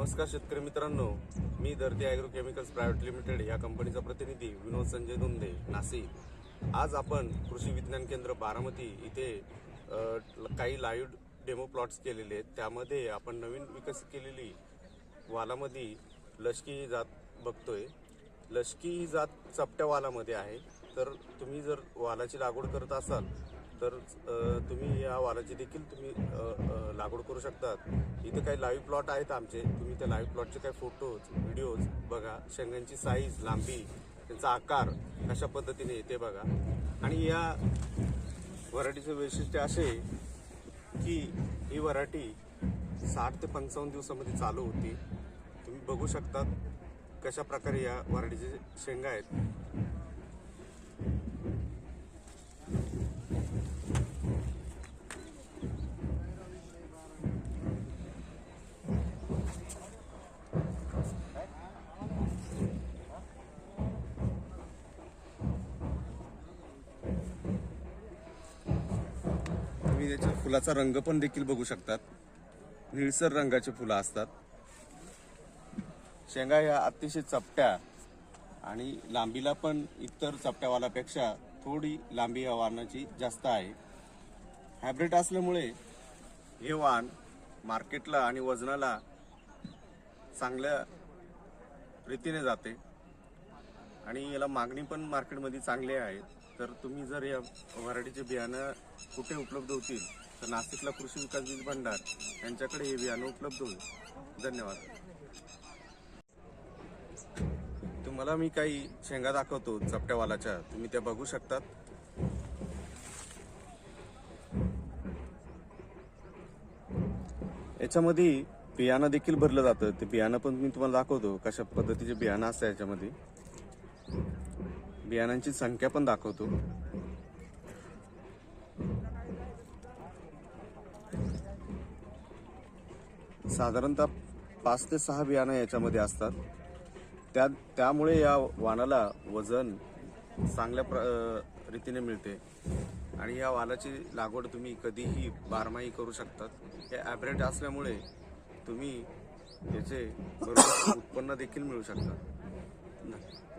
नमस्कार शेतकरी मित्रांनो. मी धरती ॲग्रो केमिकल्स प्रायव्हेट लिमिटेड या कंपनीचा प्रतिनिधी विनोद संजय दोंदे नाशिक. आज आपण कृषी विज्ञान केंद्र बारामती इथे काही लाईव्ह डेमो प्लॉट्स केलेले आहेत. त्यामध्ये आपण नवीन विकसित केलेली वालामध्ये लष्की ही जात बघतोय. लष्की ही जात चपट्या वालामध्ये आहे. तर तुम्ही जर वालाची लागवड करत असाल तर तुम्ही या वालाची देखील तुम्ही लागवड करू शकतात. इथे काही लाईव्ह प्लॉट आहेत आमचे. तुम्ही त्या लाईव्ह प्लॉटचे काही फोटोज व्हिडिओज बघा. शेंगांची साईज लांबी त्यांचा आकार कशा पद्धतीने येते बघा. आणि या व्हरायटीचं वैशिष्ट्य असे की ही व्हरायटी साठ ते पंचावन्न दिवसामध्ये चालू होती. तुम्ही बघू शकतात कशा प्रकारे या व्हरायटीचे शेंगा आहेत. तुम्ही त्याच्या फुलाचा रंग पण देखील बघू शकतात. निळसर रंगाची फुलं असतात. शेंगा या अतिशय चपट्या आणि लांबीला पण इतर चपट्यावालापेक्षा थोडी लांबी या वाहनाची जास्त आहे. हायब्रिड असल्यामुळे हे वाहन मार्केटला आणि वजनाला चांगल्या रीतीने जाते. आणि याला मागणी पण मार्केटमध्ये चांगली आहे. तर तुम्ही जर या व्हरायटीचे बियाणं कुठे उपलब्ध होतील तर नाशिकला कृषी विकास बीज भंडार यांच्याकडे हे बियाणं उपलब्ध होईल. धन्यवाद. तुम्हाला मी काही शेंगा दाखवतो चपट्यावालाच्या. तुम्ही त्या बघू शकतात. याच्यामध्ये बियाणं देखील भरलं जातं. ते बियाणं पण मी तुम्हाला दाखवतो कशा पद्धतीचे बियाणं असतं याच्यामध्ये. बियाणांची संख्या पण दाखवतो. साधारणतः पाच ते सहा बियाणं याच्यामध्ये असतात. त्या त्यामुळे या वाणाला वजन चांगल्या प्र रीतीने मिळते. आणि या वालाची लागवड तुम्ही कधीही बारमाही करू शकतात. हे ॲपरेट असल्यामुळे तुम्ही याचे बरोबर उत्पन्न देखील मिळू शकतात धन्यवाद.